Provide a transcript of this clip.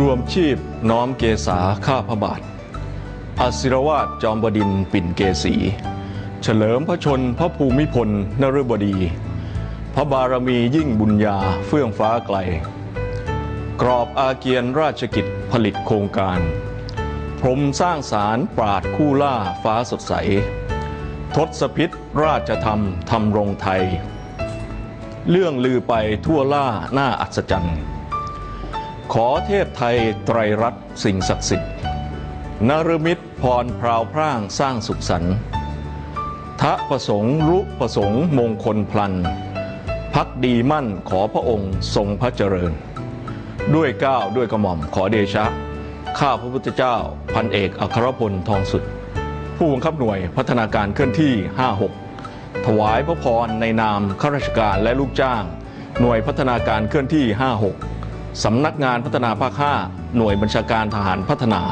รวมชีพน้อมเกษาข้าพระบาทอศิรวาสจอมบดินปิ่นเกษี เฉลิมพระชนพระภูมิพลนฤบดี พระบารมียิ่งบุญญาเฟื่องฟ้าไกล กรอบอาเกียนราชกิจผลิตโครงการ พรมสร้างสารปราดคู่ล่าฟ้าสดใส ทศพิษราชธรรมทำรงไทย เรื่องลือไปทั่วล่าหน้าอัศจรรย์ ขอเทพไทยไตรรัตน์สิ่งศักดิ์สิทธิ์นรมิตรพรพราวพร่างสร้างสุขสันต์ทะประสงค์รุประสงค์มงคลพลัน พักดีมั่นขอพระองค์ทรงพระเจริญ ด้วยก้าวด้วยกระหม่อมขอเดชะ ข้าพระพุทธเจ้าพันเอกอัครพลทองสุด ผู้บังคับหน่วยพัฒนาการเคลื่อนที่ 56 ถวายพระพรในนามข้าราชการและลูกจ้าง หน่วยพัฒนาการเคลื่อนที่ 56 สำนักงานพัฒนาภาค 5 หน่วยบัญชาการทหารพัฒนา